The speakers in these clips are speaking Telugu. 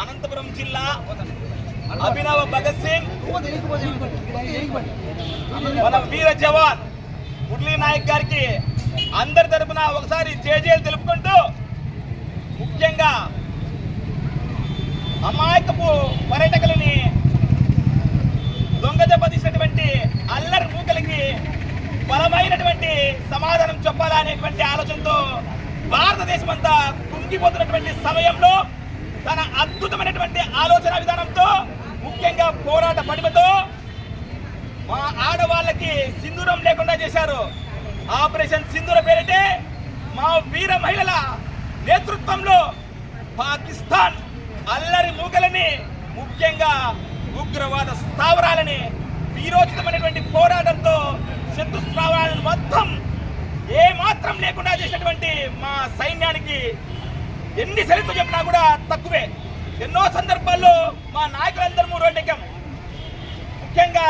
అనంతపురం జిల్లా అభినవ భగత్ సింగ్ మన వీర జవాన్ మురళీ నాయక్ గారికి అందరి తరఫున ఒకసారి జేజేలు తెలుపుకుంటూ ముఖ్యంగా అమాయకపు పర్యటకులని దొంగ దెబ్బతీసినటువంటి అల్లరి మూకలకి బలమైనటువంటి సమాధానం చెప్పాలనేటువంటి ఆలోచనతో భారతదేశం అంతా కుంగిపోతున్నటువంటి సమయంలో తన అద్భుతమైనటువంటి ఆలోచన విధానంతో ముఖ్యంగా పోరాట పడిమతో మా ఆడవాళ్ళకి సింధూరం లేకుండా చేశారు. ఆపరేషన్ సింధూర పేరిటే మా వీర మహిళల నేతృత్వంలో పాకిస్తాన్ అల్లరి మూకలని ముఖ్యంగా ఉగ్రవాద స్థావరాలని వీరోచితమైనటువంటి పోరాటంతో శత్రు స్థావరాలను మొత్తం ఏ మాత్రం లేకుండా చేసినటువంటి మా సైన్యానికి ఎన్ని చరిత్ర చెప్పినా కూడా తక్కువే. ఎన్నో సందర్భాల్లో మా నాయకులందరము రోడ్డెక్కాం ముఖ్యంగా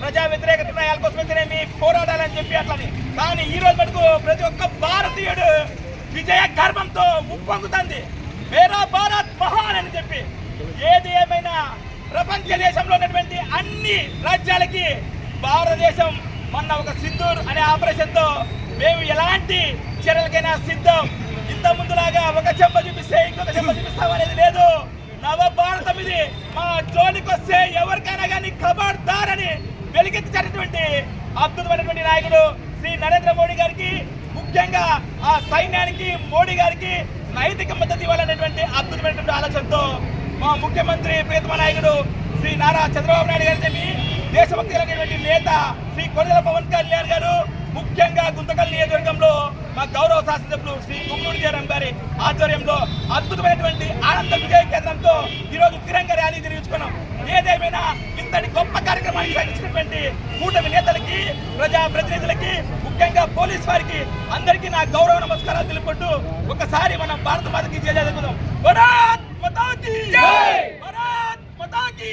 ప్రజా వ్యతిరేక నిర్ణయాల కోసమైతేనేమి పోరాడాలని చెప్పి అట్లని. కానీ ఈ రోజు మటుకు ప్రతి ఒక్క భారతీయుడు విజయ గర్వంతో ఉప్పొంగుతుంది. మేరా భారత్ మహాన్ అని చెప్పి. ఏది ఏమైనా ప్రపంచ దేశంలో ఉన్నటువంటి అన్ని రాజ్యాలకి భారతదేశం మొన్న ఒక సింధూర్ అనే ఆపరేషన్తో మేము ఎలాంటి చర్యలకైనా సిద్ధం. ఇంత ముందులాగా ఒక చెంప చూపిస్తే ఇంకొక చెంప చూపిస్తాం అనేది లేదు. నవ భారతం ఇది. మా జోలికి వస్తే ఎవరికైనా కానీ ఖబర్దార్ అని వెలిగెత్తించినటువంటి అద్భుతమైనటువంటి నాయకుడు శ్రీ నరేంద్ర మోడీ గారికి ముఖ్యంగా ఆ సైన్యానికి మోడీ గారికి నైతిక మద్దతు ఇవ్వాలనేటువంటి అద్భుతమైనటువంటి ఆలోచనతో మా ముఖ్యమంత్రి ప్రియతమ నాయకుడు శ్రీ నారా చంద్రబాబు నాయుడు గారి మీ దేశభక్తి కలిగినటువంటి నేత శ్రీ కొనిదల పవన్ కళ్యాణ్ గారు ముఖ్యంగా గుంతకల్ నియోజకవర్గంలో మా గౌరవ శాసనసభ్యులు శ్రీ గుమ్మూడి జయరాం గారి ఆధ్వర్యంలో అద్భుతమైనటువంటి ఆనంద విజయ కేంద్రంతో ఈరోజు తిరంగ ర్యాలీ నిర్వహించుకున్నాం. ఏదేమైనా ఇంతటి గొప్ప కార్యక్రమానికి సాగించినటువంటి కూటమి నేతలకి ప్రజా ప్రతినిధులకి ముఖ్యంగా పోలీస్ వారికి అందరికీ నా గౌరవ నమస్కారాలు తెలుపుకుంటూ ఒకసారి మనం భారత మాతకి జయ జరుగుదాం మతాకి భారత్ మతాకి